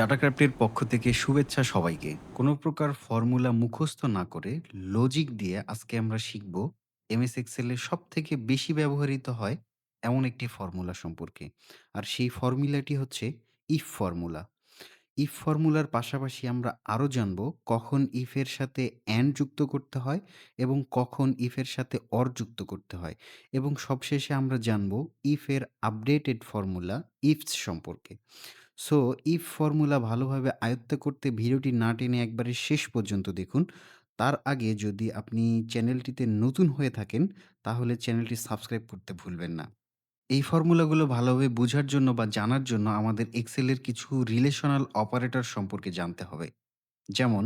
ডাটাক্রাফটের পক্ষ থেকে শুভেচ্ছা সবাইকে। কোনো প্রকার ফর্মুলা মুখস্থ না করে লজিক দিয়ে আজকে আমরা শিখব এমএস এক্সেলে সবথেকে বেশি ব্যবহৃত হয় এমন একটি ফর্মুলা সম্পর্কে। আর সেই ফর্মুলাটি হচ্ছে ইফ ফর্মুলা। ইফ ফর্মুলার পাশাপাশি আমরা আরও জানব কখন ইফের সাথে অ্যান্ড যুক্ত করতে হয় এবং কখন ইফের সাথে অর যুক্ত করতে হয় এবং সবশেষে আমরা জানব ইফের আপডেটেড ফর্মুলা ইফস সম্পর্কে। সো ইফ ফর্মুলা ভালোভাবে আয়ত্ত করতে ভিডিওটি না টেনে একবারে শেষ পর্যন্ত দেখুন। তার আগে যদি আপনি চ্যানেলটিতে নতুন হয়ে থাকেন, তাহলে চ্যানেলটি সাবস্ক্রাইব করতে ভুলবেন না। এই ফর্মুলাগুলো ভালোভাবে বোঝার জন্য বা জানার জন্য আমাদের এক্সেলের কিছু রিলেশনাল অপারেটর সম্পর্কে জানতে হবে। যেমন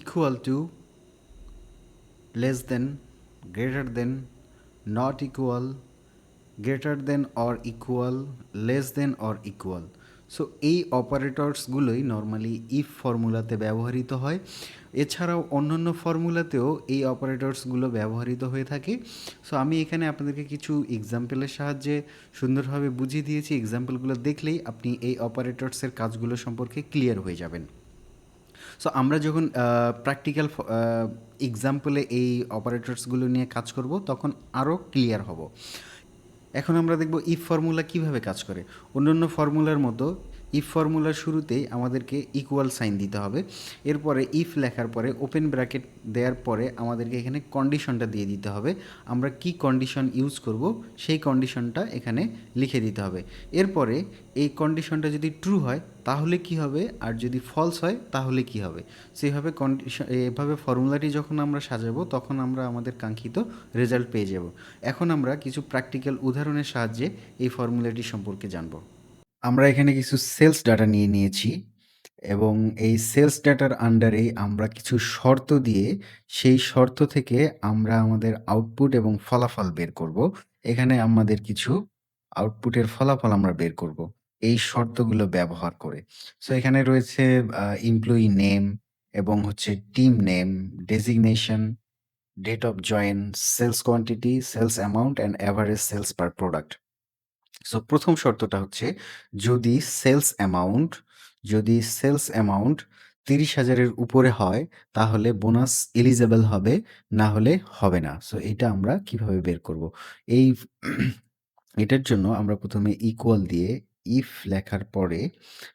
equal to, less than, greater than, not equal, greater than or equal, less than or equal. So এই অপারেটরসগুলোই নর্মালি ইফ ফর্মুলাতে ব্যবহৃত হয়। এছাড়াও অন্যান্য ফর্মুলাতেও এই অপারেটরসগুলো ব্যবহৃত হয়ে থাকে। সো আমি এখানে আপনাদেরকে কিছু এক্সাম্পলের সাহায্যে সুন্দরভাবে বুঝিয়ে দিয়েছি। এক্সাম্পলগুলো দেখলেই আপনি এই অপারেটরসের কাজগুলো সম্পর্কে ক্লিয়ার হয়ে যাবেন। সো আমরা যখন প্র্যাকটিক্যাল এক্সাম্পলে এই অপারেটরসগুলো নিয়ে কাজ করব, তখন আরও ক্লিয়ার হব। এখন আমরা দেখব ইফ ফর্মুলা কীভাবে কাজ করে। অন্যান্য ফর্মুলার মতো ইফ ফর্মুলার শুরুতেই আমাদেরকে ইকুয়াল সাইন দিতে হবে। এরপরে ইফ লেখার পরে ওপেন ব্র্যাকেট দেওয়ার পরে আমাদেরকে এখানে কন্ডিশনটা দিয়ে দিতে হবে। আমরা কি কন্ডিশন ইউজ করব? সেই কন্ডিশনটা এখানে লিখে দিতে হবে। এরপরে এই কন্ডিশনটা যদি ট্রু হয়, তাহলে কি হবে? আর যদি ফলস হয়, তাহলে কি হবে? সেইভাবে কন্ডিশন এভাবে ফর্মুলাটি যখন আমরা সাজাবো, তখন আমরা আমাদের কাঙ্ক্ষিত রেজাল্ট পেয়ে যাব। এখন আমরা কিছু প্র্যাকটিক্যাল উদাহরণের সাহায্যে এই ফর্মুলাটি সম্পর্কে জানব। আমরা এখানে কিছু সেলস ডাটা নিয়ে নিয়েছি এবং এই সেলস ডাটার আন্ডারে আমরা কিছু শর্ত দিয়ে সেই শর্ত থেকে আমরা আমাদের আউটপুট এবং ফলাফল বের করব। এখানে আমাদের কিছু আউটপুটের ফলাফল আমরা বের করব এই শর্তগুলো ব্যবহার করে। সো এখানে রয়েছে এমপ্লয়ি নেম এবং হচ্ছে team name designation date of join sales quantity sales amount and average sales per product so প্রথম শর্তটা হচ্ছে যদি সেলস অ্যামাউন্ট যদি সেলস অ্যামাউন্ট তিরিশ হাজারের উপরে হয়, তাহলে বোনাস এলিজেবল হবে, না হলে হবে না। সো এটা আমরা কীভাবে বের করব? এই এটার জন্য আমরা প্রথমে ইকুয়াল দিয়ে ইফ লেখার পরে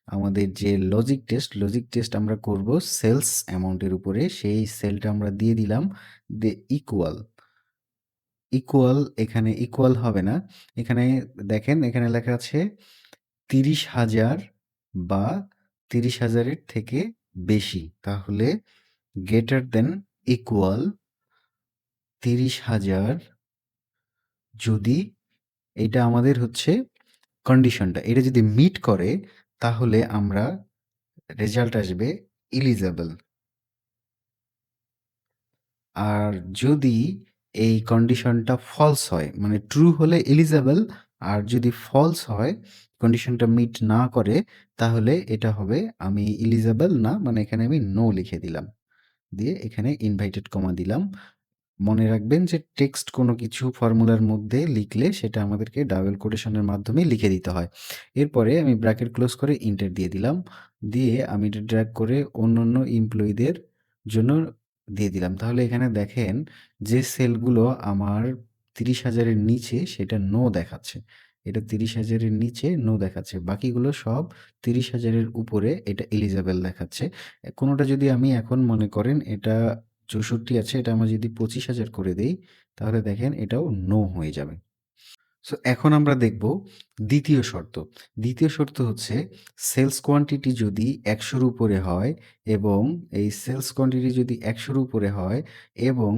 আমাদের যে লজিক টেস্ট লজিক টেস্ট আমরা করব সেলস অ্যামাউন্টের উপরে। সেই সেলটা আমরা দিয়ে দিলাম দে ইকুয়াল ইকুয়াল এখানে ইকুয়াল হবে না। এখানে দেখেন, এখানে লেখা আছে তিরিশ হাজার বা তিরিশ হাজারের থেকে বেশি। তাহলে গ্রেটার দেন ইকুয়াল তিরিশ হাজার যদি এটা আমাদের হচ্ছে কন্ডিশনটা এটা যদি মিট করে, তাহলে আমরা রেজাল্ট আসবে ইলিজেবল আর যদি এই কন্ডিশনটা ফলস হয়। মানে ট্রু হলে এলিজেবল আর যদি ফলস হয় কন্ডিশনটা মিট না করে, তাহলে এটা হবে আমি ইলিজেবল না মানে এখানে আমি নো লিখে দিলাম। দিয়ে এখানে ইনভাইটেড কমা দিলাম। মনে রাখবেন যে টেক্সট কোনো কিছু ফর্মুলার মধ্যে লিখলে সেটা আমাদেরকে ডাবল কোটেশনের মাধ্যমে লিখে দিতে হয়। এরপরে আমি ব্র্যাকেট ক্লোজ করে ইন্টার দিয়ে দিলাম। দিয়ে আমি এটা ড্র্যাগ করে অন্য অন্য এমপ্লয়ীদের জন্য দিয়ে দিলাম। তাহলে এখানে দেখেন যে সেলগুলো আমার তিরিশ হাজারের নিচে সেটা নো দেখাচ্ছে। এটা তিরিশ হাজারের নিচে নো দেখাচ্ছে। বাকিগুলো সব তিরিশ হাজারের উপরে এটা এলিজেবেল দেখাচ্ছে। কোনোটা যদি আমি এখন মনে করেন এটা চৌষট্টি আছে, এটা আমার যদি পঁচিশ হাজার করে দেই, তাহলে দেখেন এটাও নো হয়ে যাবে। সো এখন আমরা দেখব দ্বিতীয় শর্ত। দ্বিতীয় শর্ত হচ্ছে সেলস কোয়ান্টিটি যদি একশোর উপরে হয় এবং এই সেলস কোয়ান্টিটি যদি একশোর উপরে হয় এবং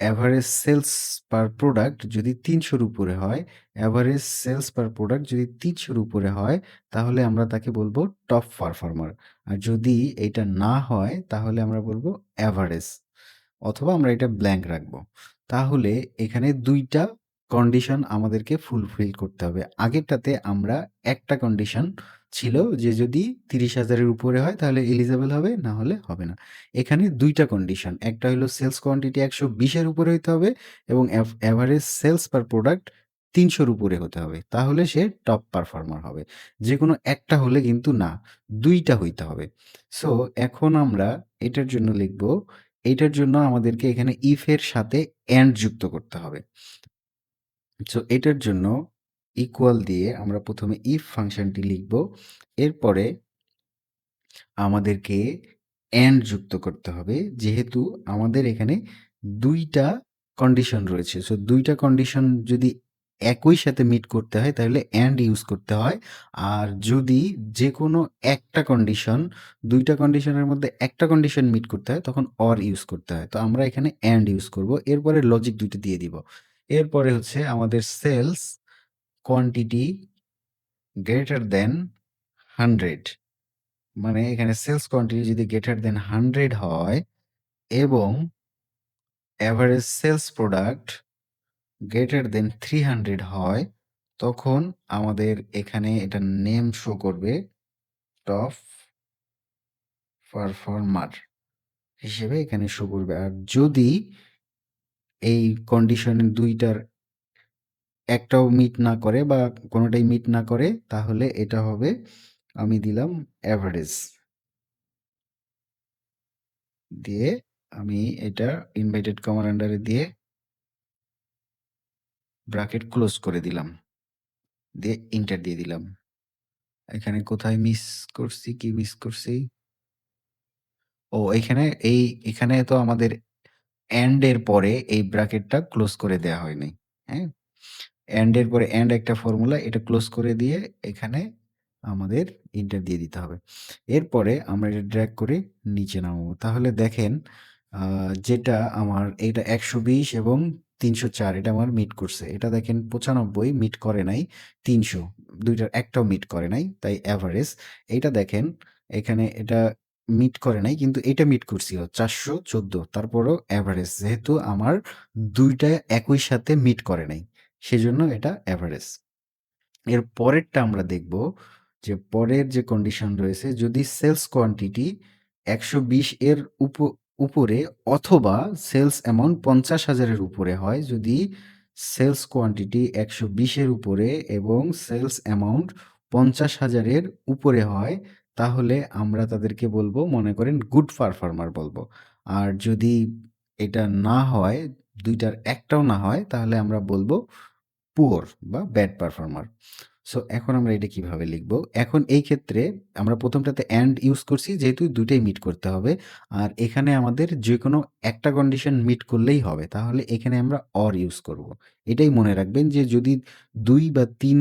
অ্যাভারেজ সেলস পার প্রোডাক্ট যদি তিনশোর উপরে হয় অ্যাভারেজ সেলস পার প্রোডাক্ট যদি তিনশোর উপরে হয়, তাহলে আমরা তাকে বলব টপ পারফর্মার আর যদি এটা না হয়, তাহলে আমরা বলব অ্যাভারেজ অথবা আমরা এটা ব্ল্যাঙ্ক রাখব। তাহলে এখানে দুইটা কন্ডিশন আমাদেরকে ফুলফিল করতে হবে আগেরটাতে আমরা একটা কন্ডিশন ছিল যে যদি তিরিশ হাজারের উপরে হয় তাহলে এলিজেবল হবে না হলে হবে না এখানে দুইটা কন্ডিশন একটা হলো সেলস কোয়ান্টিটি একশো বিশের উপরে হইতে হবে এবং অ্যাভারেজ সেলস পার প্রোডাক্ট তিনশোর উপরে হতে হবে। তাহলে সে টপ পারফর্মার হবে। যে কোনো একটা হলে কিন্তু না, দুইটা হইতে হবে। সো এখন আমরা এটার জন্য লিখব, এইটার জন্য আমাদেরকে এখানে ইফের সাথে অ্যান্ড যুক্ত করতে হবে। সো এটার জন্য ইকুয়াল দিয়ে আমরা প্রথমে ইফ ফাংশনটি লিখব। এরপরে আমাদেরকে অ্যান্ড যুক্ত করতে হবে। যেহেতু আমাদের এখানে দুইটা কন্ডিশন রয়েছে। সো দুইটা কন্ডিশন যদি একই সাথে মিট করতে হয়, তাহলে অ্যান্ড ইউজ করতে হয়। আর যদি যে কোনো একটা কন্ডিশন দুইটা কন্ডিশনের মধ্যে একটা কন্ডিশন মিট করতে হয়, তখন অর ইউজ করতে হয়। তো আমরা এখানে অ্যান্ড ইউজ করব। এরপরে লজিক ২ টা দিয়ে দিব। এরপরে হচ্ছে আমাদের sales quantity greater than hundred মানে এখানে সেলস কোয়ান্টিটি যদি গ্রেটার দেন হান্ড্রেড হয় এবং average sales product greater than three hundred হয়, তখন আমাদের এখানে এটা নেম শো করবে টপ পারফর্মার হিসেবে এখানে শো করবে। আর যদি এই কন্ডিশন দুইটার একটাও মিট না করে বা কোনোটাই মিট না করে, তাহলে এটা হবে, আমি দিলাম এভারেজ। দিয়ে আমি এটা ইনভাইটেড কমার আন্ডারে দিয়ে ব্র্যাকেট ক্লোজ করে দিলাম। দিয়ে ইন্টার দিয়ে দিলাম। এখানে কোথায় মিস করছি? কি মিস করছি? ও, এখানে, এই, এখানে তো আমাদের এন্ড এর পরে এই ব্র্যাকেটটা ক্লোজ করে দেয়া হয়নি হ্যাঁ? এন্ড এর পরে এন্ড একটা ফর্মুলা এটা ক্লোজ করে দিয়ে এখানে আমাদের ইন্টার দিয়ে দিতে হবে। এরপরে আমরা এটা ড্র্যাগ করে নিচে নামাবো। তাহলে দেখেন যেটা আমার এটা একশো বিশ এবং ৩০৪ এটা আমার মিট করছে। এটা দেখেন ৯৫ মিট করে নাই। তিনশো দুইটার একটাও মিট করে নাই। তাই এভারেজ। এইটা দেখেন, এখানে এটা মিট করে নাই, কিন্তু এটা মিট করছিল চারশো ৪১৪ তারপরেও এভারেজ। যেহেতু আমার দুইটা একই সাথে মিট করে নাই। সেজন্য এটা এভারেজ। এর পরেরটা আমরা দেখব যে পরের যে কন্ডিশন রয়েছে, যদি সেলস কোয়ান্টিটি ১২০ এর উপ, উপরে অথবা সেলস অ্যামাউন্ট পঞ্চাশ হাজারের উপরে হয়। যদি সেলস কোয়ান্টিটি একশো বিশের উপরে এবং সেলস অ্যামাউন্ট পঞ্চাশ হাজারের উপরে হয় তাহলে আমরা তাদেরকে বলব, মনে করেন গুড পারফর্মার বলব। আর যদি এটা না হয়, দুইটার একটাও না হয়, তাহলে আমরা বলব পুয়ার বা ব্যাড পারফর্মার। সো এখন আমরা এটা কীভাবে লিখব? এখন এই ক্ষেত্রে আমরা প্রথমটাতে অ্যান্ড ইউজ করছি, যেহেতু ২ টাই মিট করতে হবে। আর এখানে আমাদের যে কোনো একটা কন্ডিশন মিট করলেই হবে। তাহলে এখানে আমরা অর ইউজ করব। এটাই মনে রাখবেন যে যদি দুই বা ৩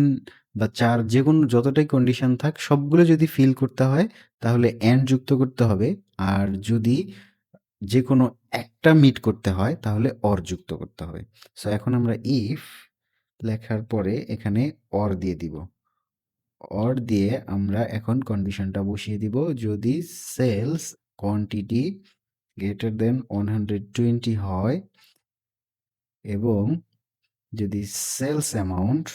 বা চার যে কোনো যতটাই কন্ডিশন থাক, সবগুলো যদি ফিল করতে হয়, তাহলে অ্যান্ড যুক্ত করতে হবে। আর যদি যে কোনো একটা মিট করতে হয়, তাহলে অর যুক্ত করতে হবে। সো এখন আমরা ইফ লেখার পরে এখানে অর দিয়ে দিব। অর দিয়ে আমরা এখন কন্ডিশনটা বসিয়ে দিব যদি sales quantity greater than one hundred twenty হয়, এবং যদি সেলস অ্যামাউন্ট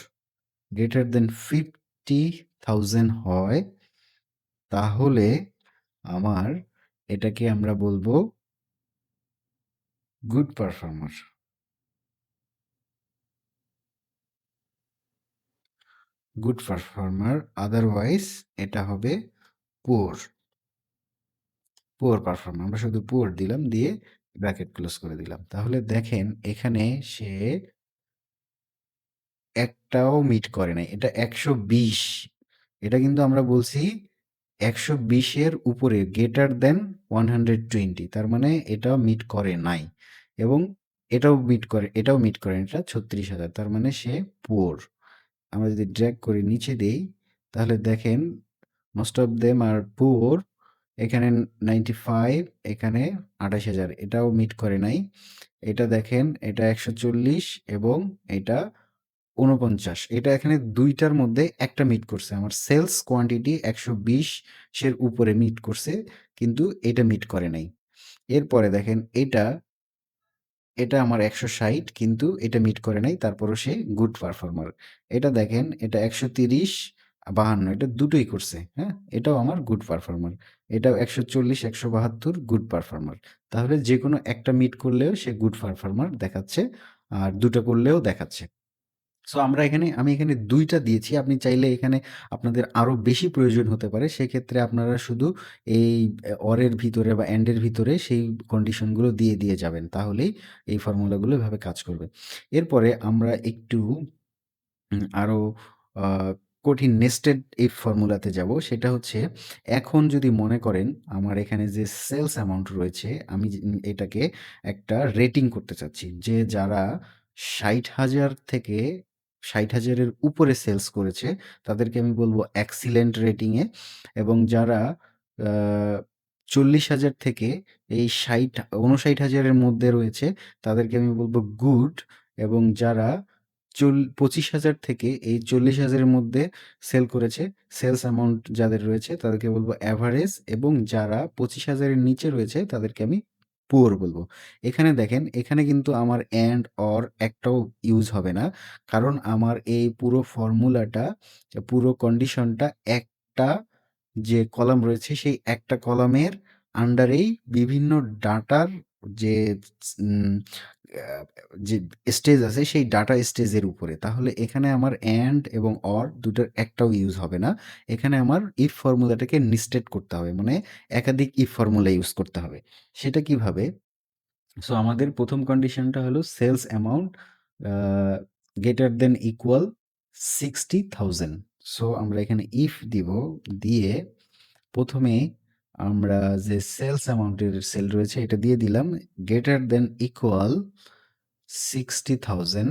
গ্রেটার দ্যান 50,000 হয় তাহলে আমার এটাকে আমরা বলব good performer. Good performer otherwise এটা হবে পুয়ার। Poor performer. আমরা শুধু পুয়ার দিলাম দিয়ে ব্র্যাকেট ক্লোজ করে দিলাম। তাহলে দেখেন এখানে সে একটাও মিট করে নাই। এটা ১২০ এটা কিন্তু আমরা বলছি ১২০ এর উপরে গ্রেটার দ্যান 120 তার মানে এটাও মিট করে নাই। এবং এটাও মিট করে এটাও মিট করে এটা ৩৬,০০০ তার মানে সে পুয়ার। আমরা যদি ড্র্যাগ করে নিচে দেই তাহলে দেখেন most of them are poor এখানে 95 এখানে ২৮,০০০ এটাও মিট করে নাই। এটা দেখেন এটা ১৪০ এবং এটা ৪৯ এটা এখানে দুইটার মধ্যে একটা মিট করছে। আমার সেলস কোয়ান্টিটি ১২০ এর উপরে মিট করছে কিন্তু এটা মিট করে নাই। এরপরে দেখেন এটা এটা আমার ১৬০ কিন্তু এটা মিট করে নাই। তারপরও সে গুড পারফর্মার। এটা দেখেন এটা ১৩০, ৫২ এটা দুটোই করছে। হ্যাঁ? এটাও আমার গুড পারফর্মার। এটাও ১৪০, ১৭২ গুড পারফর্মার। তাহলে যে কোনো একটা মিট করলেও সে গুড পারফর্মার দেখাচ্ছে। আর দুটো করলেও দেখাচ্ছে। সো আমরা এখানে আমি এখানে দুইটা দিয়েছি। আপনি চাইলে এখানে আপনাদের আরও বেশি প্রয়োজন হতে পারে। সেক্ষেত্রে আপনারা শুধু এই অরের ভিতরে বা অ্যান্ডের ভিতরে সেই কন্ডিশনগুলো দিয়ে, দিয়ে যাবেন। তাহলেই এই ফর্মুলাগুলো এভাবে কাজ করবে। এরপরে আমরা একটু আরও কঠিন নেস্টেড ইফ ফর্মুলাতে যাব। সেটা হচ্ছে এখন যদি মনে করেন আমার এখানে যে সেলস অ্যামাউন্ট রয়েছে আমি এটাকে একটা রেটিং করতে চাচ্ছি। যে যারা ৬০,০০০ থেকে ৬০,০০০ হাজারের উপরে সেলস করেছে। তাদেরকে আমি বলব এক্সিলেন্ট রেটিংয়ে এবং যারা চল্লিশ হাজার থেকে এই ৬০ ৫৯,০০০ হাজারের মধ্যে রয়েছে তাদেরকে আমি বলব গুড এবং যারা চল পঁচিশ হাজার থেকে এই চল্লিশ হাজারের মধ্যে সেল করেছে, সেলস অ্যামাউন্ট যাদের রয়েছে তাদেরকে বলব অ্যাভারেজ এবং যারা পঁচিশ হাজারের নিচে রয়েছে তাদেরকে আমি পুয়ার বলব এখানে দেখেন এখানে কিন্তু আমার অ্যান্ড, অর একটাও ইউজ হবে না। কারণ আমার এই পুরো ফর্মুলাটা পুরো কন্ডিশনটা একটা যে কলাম রয়েছে সেই একটা কলামের আন্ডারেই বিভিন্ন ডাটার যে যে স্টেজ আছে সেই ডাটা স্টেজের উপরে। তাহলে এখানে আমার অ্যান্ড এবং অর দুটার একটাও ইউজ হবে না। এখানে আমার ইফ ফর্মুলাটাকে নেস্টেড করতে হবে। মানে একাধিক ইফ ফর্মুলা ইউজ করতে হবে। সেটা কীভাবে? সো আমাদের প্রথম কন্ডিশনটা হলো sales amount greater than equal ৬০,০০০ so আমরা এখানে ইফ দিব। দিয়ে ১ম এ আমরা যে সেলস অ্যামাউন্টের সেল রয়েছে এটা দিয়ে দিলাম গ্রেটার দেন ইকুয়াল ৬০,০০০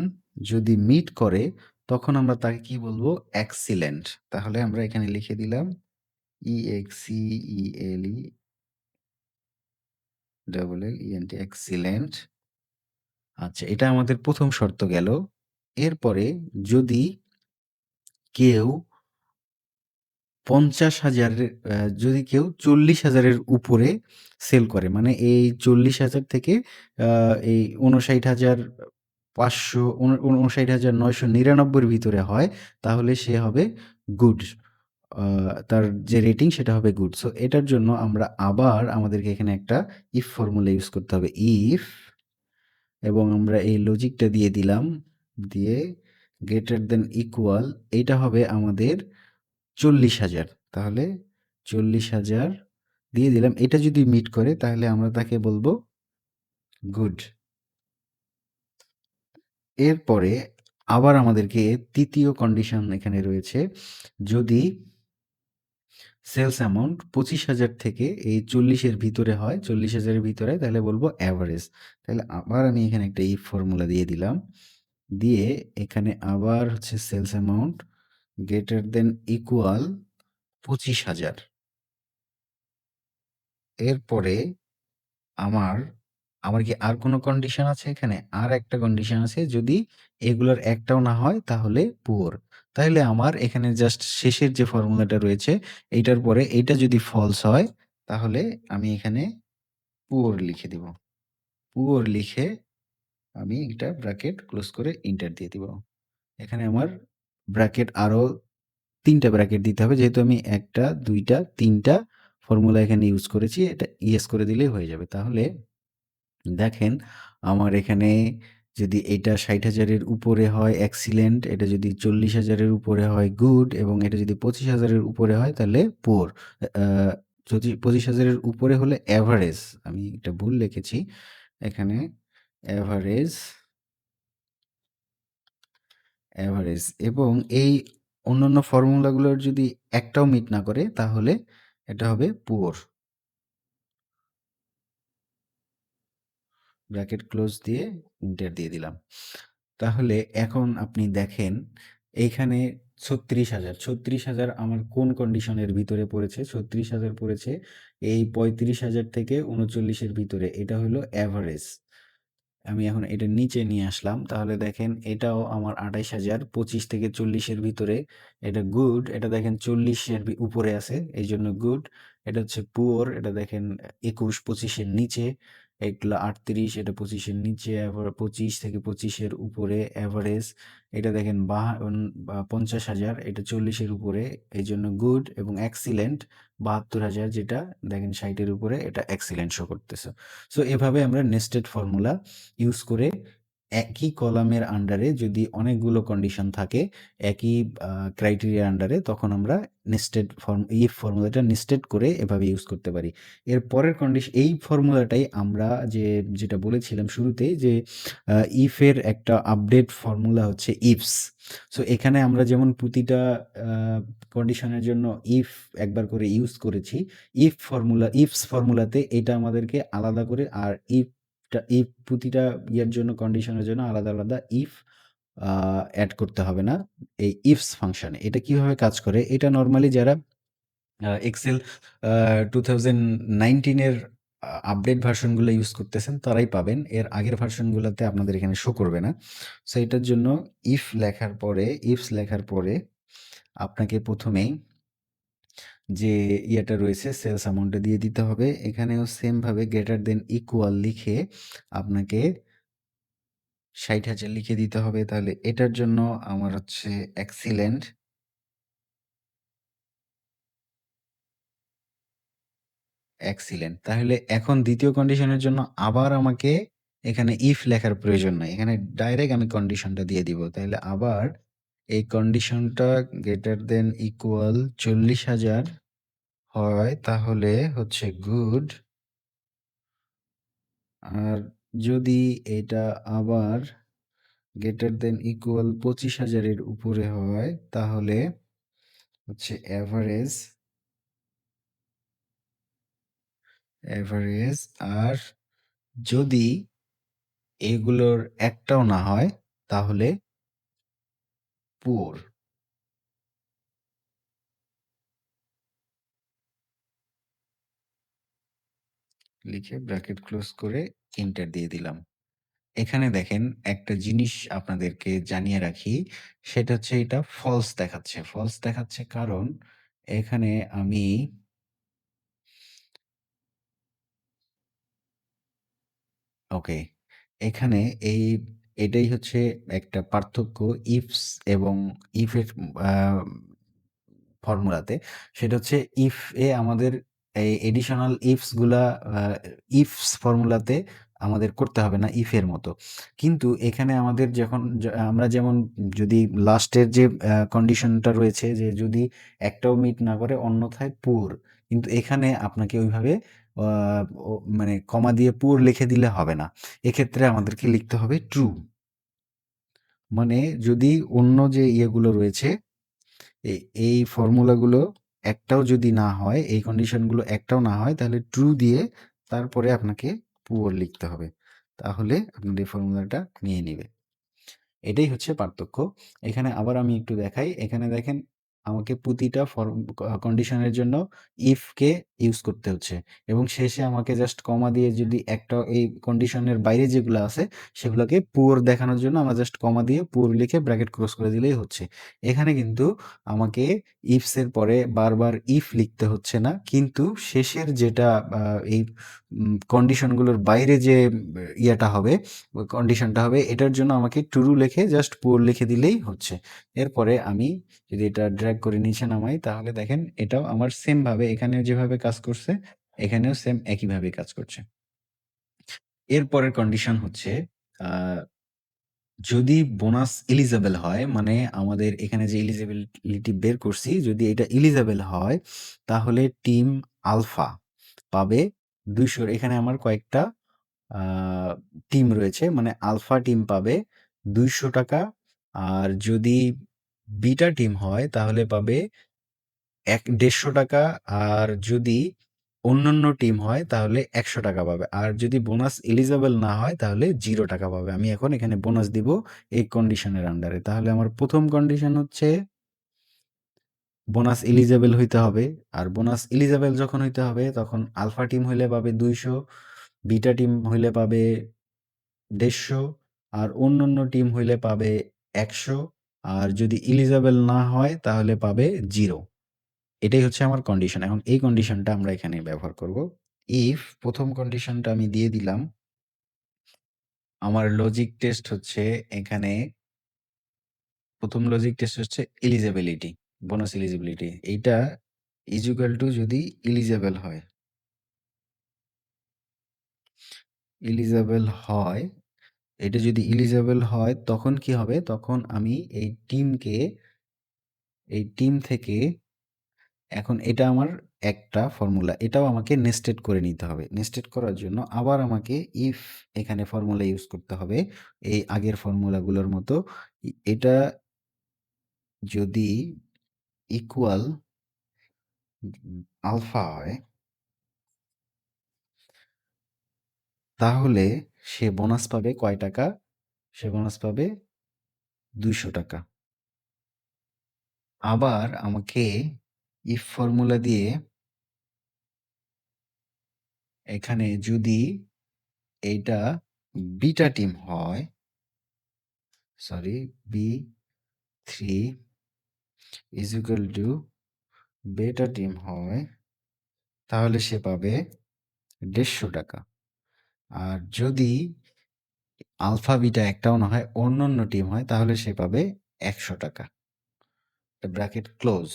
যদি মিট করে তখন আমরা তাকে কি বলব? এক্সিলেন্ট। তাহলে আমরা এখানে লিখে দিলাম E X C E L E double L E N T excellent. আচ্ছা এটা আমাদের প্রথম শর্ত গেল। এরপরে যদি কেউ ৫০,০০০ এর আ যদি কেউ চল্লিশ হাজারের উপরে সেল করে মানে এই ৪০,০০০ থেকে আ এই ৫৯,৫০০ উন ৫৯,৯৯৯ এর ভিতরে হয় তাহলে সে হবে গুড। তার যে রেটিং সেটা হবে গুড। সো এটার জন্য আমরা আবার আমাদেরকে এখানে একটা ইফ ফর্মুলা ইউজ করতে হবে। ইফ এবং আমরা এই লজিকটা দিয়ে দিলাম। দিয়ে গ্রেটার দেন ইকুয়াল এইটা হবে আমাদের ৪০,০০০ তাহলে ৪০,০০০ দিয়ে দিলাম। এটা যদি মিট করে তাহলে আমরা তাকে বলব গুড। এরপরে আবার আমাদেরকে তৃতীয় কন্ডিশন এখানে রয়েছে। যদি সেলস অ্যামাউন্ট ২৫,০০০ থেকে এই চল্লিশের ভিতরে হয়, চল্লিশ হাজারের ভিতরে তাহলে বলব এভারেজ। তাহলে আবার আমি এখানে একটা ইফ ফর্মুলা দিয়ে দিলাম। দিয়ে এখানে আবার হচ্ছে sales amount greater than equal ২৫,০০০ এরপরে আমার, আমার কি আর কোনো কন্ডিশন আছে এখানে? আর একটা কন্ডিশন আছে যদি এগুলোর একটাও না হয় তাহলে পুয়ার। তাহলে আমার এখানে জাস্ট শেষের যে ফর্মুলাটা রয়েছে এইটার পরে এইটা যদি ফলস হয় তাহলে আমি এখানে পুয়ার লিখে দিব। পুয়ার লিখে আমি এটা ব্র্যাকেট ক্লোজ করে ইন্টার দিয়ে দিব। এখানে আমার ব্র্যাকেট আরও তিনটা ব্র্যাকেট দিতে হবে। যেহেতু আমি ১ টা, ২ টা, ৩ টা ফর্মুলা এখানে ইউজ করেছি। এটা ইয়েস করে দিলেই হয়ে যাবে। তাহলে দেখেন আমার এখানে যদি এটা ষাট হাজারের উপরে হয় এক্সিলেন্ট, এটা যদি চল্লিশ হাজারের উপরে হয় গুড এবং এটা যদি পঁচিশ হাজারের উপরে হয় তাহলে পোর যদি ২৫,০০০ এর উপরে হলে এভারেজ। আমি এটা ভুল লিখেছি। এখানে এভারেজ এভারেজ এবং এই অন্যান্য ফর্মুলাগুলোর যদি একটাও মিট না করে তাহলে এটা হবে পুয়ার। ব্র্যাকেট ক্লোজ দিয়ে ইন্টার দিয়ে দিলাম। তাহলে এখন আপনি দেখেন এইখানে ৩৬,০০০, ৩৬,০০০ আমার কোন কন্ডিশনের ভিতরে পড়েছে? ৩৬,০০০ পড়েছে এই ৩৫,০০০ থেকে উনচল্লিশের ভিতরে। এটা হলো এভারেজ। আমি এখন এটা নিচে নিয়ে আসলাম। তাহলে দেখেন এটাও আমার ২৮,০০০ ২৫ থেকে চল্লিশের ভিতরে। এটা গুড। এটা দেখেন ৪০ এর ভি উপরে আছে। এই জন্য গুড। এটা হচ্ছে পুয়ার। এটা দেখেন একুশ পঁচিশের নিচে। এগুলা ৩৮ এটা পঁচিশের নিচে। পঁচিশ ২৫ থেকে পঁচিশের উপরে অ্যাভারেজ এটা দেখেন বাহা পঞ্চাশ হাজার, এটা চল্লিশের উপরে এই জন্য গুড এবং অ্যাক্সিলেন্ট বাহাত্তর হাজার যেটা, দেখেন সাইটের উপরে, এটা অ্যাক্সিলেন্ট শো করতেছে। সো এভাবে আমরা নেস্টেড ফর্মুলা ইউজ করে একই কলামের আন্ডারে যদি অনেকগুলো কন্ডিশন থাকে, একই ক্রাইটেরিয়ার আন্ডারে তখন আমরা নেস্টেড ফর্ম ইফ ফর্মুলাটা নেস্টেড করে এভাবে ইউজ করতে পারি। এর পরের কন্ডিশন এই ফর্মুলাটাই আমরা যে, যেটা বলেছিলাম শুরুতেই যে ইফের একটা আপডেট ফর্মুলা হচ্ছে ইফস। সো এখানে আমরা যেমন প্রতিটা কন্ডিশনের জন্য ইফ একবার করে ইউজ করেছি। ইফ ফর্মুলা ইফস ফর্মুলাতে এটা আমাদেরকে আলাদা করে আর ইফ ইফ প্রতিটা ইয়ের জন্য কন্ডিশনের জন্য আলাদা, আলাদা ইফ অ্যাড করতে হবে না। এই ইফস ফাংশানে এটা কীভাবে কাজ করে? এটা নর্মালি যারা এক্সেল টু 2019 এর আপডেট ভার্সনগুলো ইউজ করতেছেন তারাই পাবেন। এর আগের ভার্সনগুলোতে আপনাদের এখানে শো করবে না। সো এটার জন্য ইফ লেখার পরে ইফস লেখার পরে আপনাকে ১ম এই যে ইয়েটা রয়েছে সেলস অ্যামাউন্টটা দিয়ে দিতে হবে। এখানেও সেম ভাবে গ্রেটার দেন ইকুয়াল লিখে আপনাকে ৬০,০০০ লিখে দিতে হবে। তাহলে এটার জন্য আমার হচ্ছে এক্সিলেন্ট এক্সিলেন্ট। তাহলে এখন দ্বিতীয় কন্ডিশনের জন্য আবার আমাকে এখানে ইফ লেখার প্রয়োজন নাই। এখানে ডাইরেক্ট আমি কন্ডিশনটা দিয়ে দিব। তাহলে আবার এই কন্ডিশনটা গ্রেটার দেন ইকুয়াল ৪০,০০০ হয় তাহলে হচ্ছে গুড। আর যদি এটা আবার গ্রেটার দেন ইকুয়াল পঁচিশ হাজারের উপরে হয় তাহলে হচ্ছে এভারেজ এভারেজ আর যদি এগুলোর একটাও না হয় তাহলে পুয়ার। লিখে ব্র্যাকেট ক্লোজ করে এন্টার দিয়ে দিলাম। এখানে দেখেন একটা জিনিস আপনাদেরকে জানিয়ে রাখি। সেটা হচ্ছে এটা ফলস দেখাচ্ছে। ফলস দেখাচ্ছে কারণ এখানে আমি ওকে। এখানে এই এটাই হচ্ছে একটা পার্থক্য ইফস এবং ইফের ফর্মুলাতে। সেটা হচ্ছে ইফ এ আমাদের এই এডিশনাল ইফসগুলা ইফস ফর্মুলাতে আমাদের করতে হবে না ইফের মতো। কিন্তু এখানে আমাদের যখন আমরা যেমন যদি লাস্টের যে কন্ডিশনটা রয়েছে যে যদি একটাও মিট না করে অন্যথায় পুর কিন্তু এখানে আপনাকে ওইভাবে মানে কমা দিয়ে পুর লিখে দিলে হবে না। এক্ষেত্রে আমাদেরকে লিখতে হবে ট্রু। মানে যদি অন্য যে ইয়েগুলো রয়েছে এই, ফর্মুলাগুলো একটাও যদি না হয়, এই কন্ডিশনগুলো একটাও না হয় তাহলে ট্রু দিয়ে তারপরে আপনাকে পুয়ার লিখতে হবে। তাহলে আপনার এই ফর্মুলাটা নিয়ে নিবে। এটাই হচ্ছে পার্থক্য। এখানে আবার আমি একটু দেখাই। এখানে দেখেন আমাকে প্রতিটা ফর্ম কন্ডিশনের জন্য ইফ কে ইউজ করতে হচ্ছে এবং শেষে আমাকে জাস্ট কমা দিয়ে যদি একটা এই কন্ডিশনের বাইরে যেগুলো আছে সেগুলোকে পুয়ার দেখানোর জন্য আমরা জাস্ট কমা দিয়ে পুয়ার লিখে ব্র্যাকেট ক্লোজ করে দিলেই হচ্ছে। এখানে কিন্তু আমাকে ইফস এর পরে বারবার ইফ লিখতে হচ্ছে না। কিন্তু শেষের যেটা এই কন্ডিশনগুলোর বাইরে যে ইয়েটা হবে, কন্ডিশনটা হবে এটার জন্য আমাকে ট্রু লিখে জাস্ট পুয়ার লিখে দিলেই হচ্ছে। এরপরে আমি যদি এটা ড্রাগ করে নিচে নামাই তাহলে দেখেন এটাও আমার সেম ভাবে এখানেও যেভাবে কাজ করছে, এখানেও সেম একইভাবে কাজ করছে। এরপরের কন্ডিশন হচ্ছে যদি বোনাস এলিজেবল হয় মানে আমাদের এখানে যে এলিজিবিলিটি বের করছি যদি এটা এলিজেবল হয় তাহলে টিম আলফা পাবে ২০০ এখানে আমার কয়েকটা টিম রয়েছে মানে আলফা টিম পাবে ৳২০০ আর যদি বিটা টিম হয় তাহলে পাবে এক ৳১৫০ আর যদি অন্যান্য টিম হয় তাহলে ৳১০০ পাবে। আর যদি বোনাস এলিজেবল না হয় তাহলে জিরো টাকা পাবে। আমি এখন এখানে বোনাস দিব এই কন্ডিশনের আন্ডারে। তাহলে আমার প্রথম কন্ডিশন হচ্ছে বোনাস এলিজেবল হইতে হবে। আর বোনাস এলিজেবল যখন হইতে হবে তখন আলফা টিম হইলে পাবে ২০০, বিটা টিম হইলে পাবে ১৫০ আর অন্যান্য টিম হইলে পাবে ১০০ আর যদি এলিজেবল না হয় তাহলে পাবে জিরো এটাই হচ্ছে আমার কন্ডিশন। এখন এই কন্ডিশনটা আমরা এখানে ব্যবহার করব। ইফ প্রথম কন্ডিশনটা আমি দিয়ে দিলাম। আমার লজিক টেস্ট হচ্ছে এখানে প্রথম লজিক টেস্ট হচ্ছে এলিজিবিলিটি, বোনাস এলিজিবিলিটি। এইটা ইজ ইকুয়াল টু যদি এলিজেবল হয়। এলিজেবল হয় এটা যদি ইলিজেবল হয়, তখন কি হবে? তখন আমি এই টিমকে এই টিম থেকে এখন এটা আমার একটা ফর্মুলা। এটাও আমাকে নেস্টেড করে নিতে হবে। নেস্টেড করার জন্য আবার আমাকে ইফ এখানে ফর্মুলা ইউজ করতে হবে। এই আগের ফর্মুলাগুলোর মতো। এটা যদি ইকুয়াল আলফা হয়, তাহলে সে বোনাস পাবে কয় টাকা? সে বোনাস পাবে ৳২০০ আবার আমাকে ইফ ফর্মুলা দিয়ে এখানে যদি এইটা বিটা টিম হয় sorry B3 is equal to beta team হয়, তাহলে সে পাবে ৳১৫০ আর যদি আলফা, বিটা একটাও না হয়, অন্য অন্য টিম হয় তাহলে সে পাবে ৳১০০ ব্র্যাকেট ক্লোজ।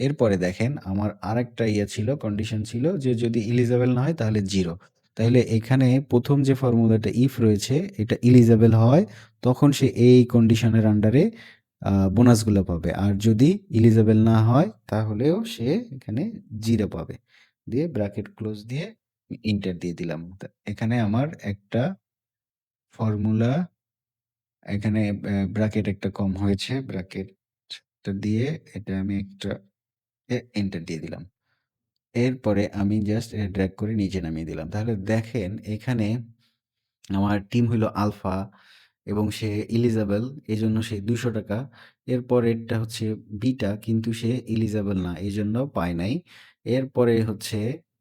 এরপরে দেখেন আমার আরেকটা ইয়ে ছিল কন্ডিশন ছিল যে যদি ইলিজেবল না হয় তাহলে জিরো তাহলে এখানে প্রথম যে ফর্মুলাটা ইফ রয়েছে এটা ইলিজেবল হয় তখন সে এই কন্ডিশনের আন্ডারে বোনাসগুলো পাবে। আর যদি ইলিজেবল না হয় তাহলেও সে এখানে জিরো পাবে। দিয়ে ব্র্যাকেট ক্লোজ দিয়ে এন্টার দিয়ে দিলাম। তা এখানে আমার একটা ফর্মুলা, এখানে ব্র্যাকেট একটা কম হয়েছে। ব্র্যাকেটটা দিয়ে এটা আমি একটা এন্টার দিয়ে দিলাম। এরপরে আমি জাস্ট এ ড্র্যাগ করে নিচে নামিয়ে দিলাম। তাহলে দেখেন এখানে আমার টিম হইল আলফা এবং সে ইলিজেবল, এজন্য সে দুশো টাকা ৳২০০ এরপরেরটা হচ্ছে বিটা, কিন্তু সে ইলিজেবল না, এজন্য পায় নাই। এরপরে হচ্ছে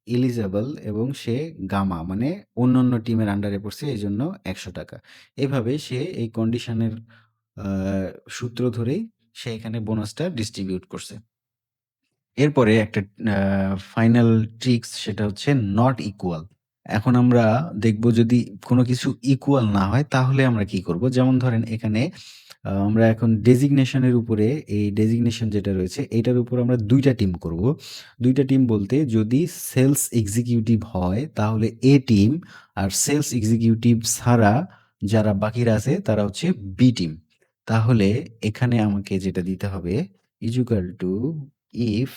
ইলিজেবল এবং সে গামা মানে অন্য অন্য টিমের আন্ডারে পড়ছে এই জন্য একশো টাকা এভাবে সে এই কন্ডিশনের সূত্র ধরেই সে এখানে বোনাসটা ডিস্ট্রিবিউট করছে। এরপরে একটা ফাইনাল ট্রিক্স সেটা হচ্ছে নট ইকুয়াল। এখন আমরা দেখব যদি কোনো কিছু ইকুয়াল না হয়, তাহলে আমরা কি করব? যেমন ধরেন এখানে আমরা এখন ডেজিগনেশন এর উপরে এই ডেজিগনেশন যেটা রয়েছে এটার উপর আমরা দুইটা টিম করব। দুইটা টিম বলতে যদি সেলস এক্সিকিউটিভ হয় তাহলে এ টিম আর সেলস এক্সিকিউটিভ ছাড়া যারা বাকিরা আছে তারা হচ্ছে বি টিম। তাহলে এখানে আমাকে যেটা দিতে হবে ইজুকাল টু ইফ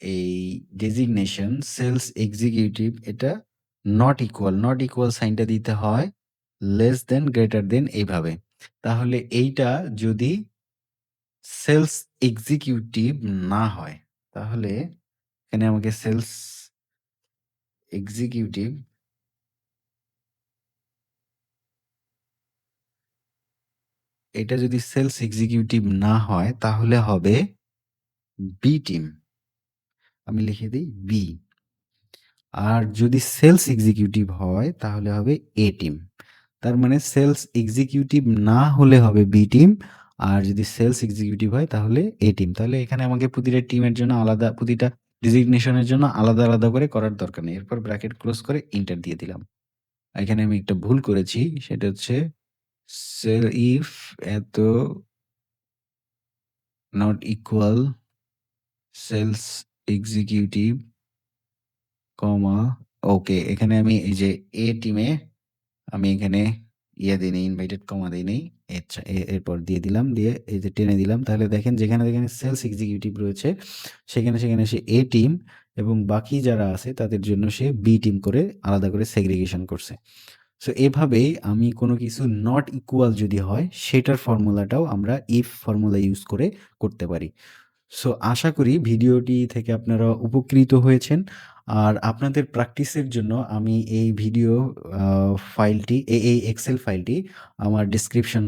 এই ডেজিগনেশন সেলস এক্সিকিউটিভ এটা নট ইকুয়াল, নট ইকুয়াল সাইনটা দিতে হয় লেস দ্যান গ্রেটার দ্যান এইভাবে। তাহলে এইটা যদি সেলস এক্সিকিউটিভ না হয়, তাহলে এখানে আমাকে সেলস এক্সিকিউটিভ এটা যদি সেলস এক্সিকিউটিভ না হয়, তাহলে হবে বি টিম। আমি লিখে দিই বি। আর যদি সেলস এক্সিকিউটিভ হয়, তাহলে হবে এ টিম। তার মানে সেলস এক্সিকিউটিভ না হলে হবে বি টিম। আর যদি সেলস এক্সিকিউটিভ হয় তাহলে এ টিম। তাহলে এখানে আমাকে প্রতিটা টিমের জন্য আলাদা প্রতিটা ডেজিগনেশন এর জন্য আলাদা, আলাদা করে করার দরকার নেই। এরপর ব্র্যাকেট ক্লোজ করে ইন্টার দিয়ে দিলাম। এখানে আমি একটা ভুল করেছি সেটা হচ্ছে সেল ইফ এত not equal sales executive comma okay এখানে আমি এই যে এ টিমে আমি এখানে ইয়ে দিই ইনভাইটেড কমা দেই নাই এরপর দিয়ে দিলাম, দিয়ে এই যে টেনে দিলাম, তাহলে দেখেন যেখানে যেখানে সেলস এক্সিকিউটিভ রয়েছে, সেখানে সেখানে সে এ টিম এবং বাকি যারা আছে তাদের জন্য সে বি টিম করে আলাদা করে সেগ্রিগেশন করছে। সো এভাবেই আমি কোনো কিছু নট ইকুয়াল যদি হয়, সেটার ফর্মুলাটাও আমরা ইফ ফর্মুলা ইউজ করে করতে পারি। সো আশা করি ভিডিওটি থেকে আপনারা উপকৃত হয়েছেন আর আপনাদের প্র্যাকটিসের জন্য আমি এই ভিডিও ফাইলটি, এই এক্সেল ফাইলটি আমার ডেসক্রিপশন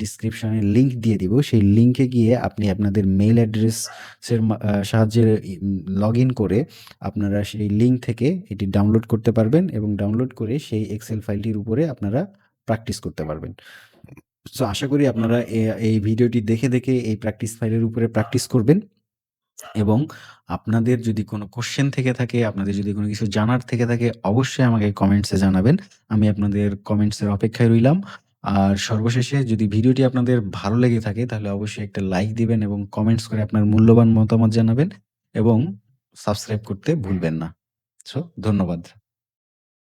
ডেসক্রিপশনে লিংক দিয়ে দিব। সেই লিঙ্কে গিয়ে আপনি আপনাদের মেইল অ্যাড্রেসের সাহায্যে লগ লগইন করে আপনারা সেই লিঙ্ক থেকে এটি ডাউনলোড করতে পারবেন এবং ডাউনলোড করে সেই এক্সেল ফাইলটির উপরে আপনারা প্র্যাকটিস করতে পারবেন। সো আশা করি আপনারা এই ভিডিওটি দেখে, দেখে এই প্র্যাকটিস ফাইলের উপরে প্র্যাকটিস করবেন এবং আপনাদের যদি কোনো কোয়েশ্চেন থেকে থাকে, আপনাদের যদি কোনো কিছু জানার থেকে থাকে অবশ্যই আমাকে কমেন্টসে জানাবেন। আমি আপনাদের কমেন্টসের অপেক্ষায় রইলাম। আর সর্বশেষে যদি ভিডিওটি আপনাদের ভালো লেগে থাকে তাহলে অবশ্যই একটা লাইক দিবেন এবং কমেন্টস করে আপনার মূল্যবান মতামত জানাবেন এবং সাবস্ক্রাইব করতে ভুলবেন না। সো ধন্যবাদ।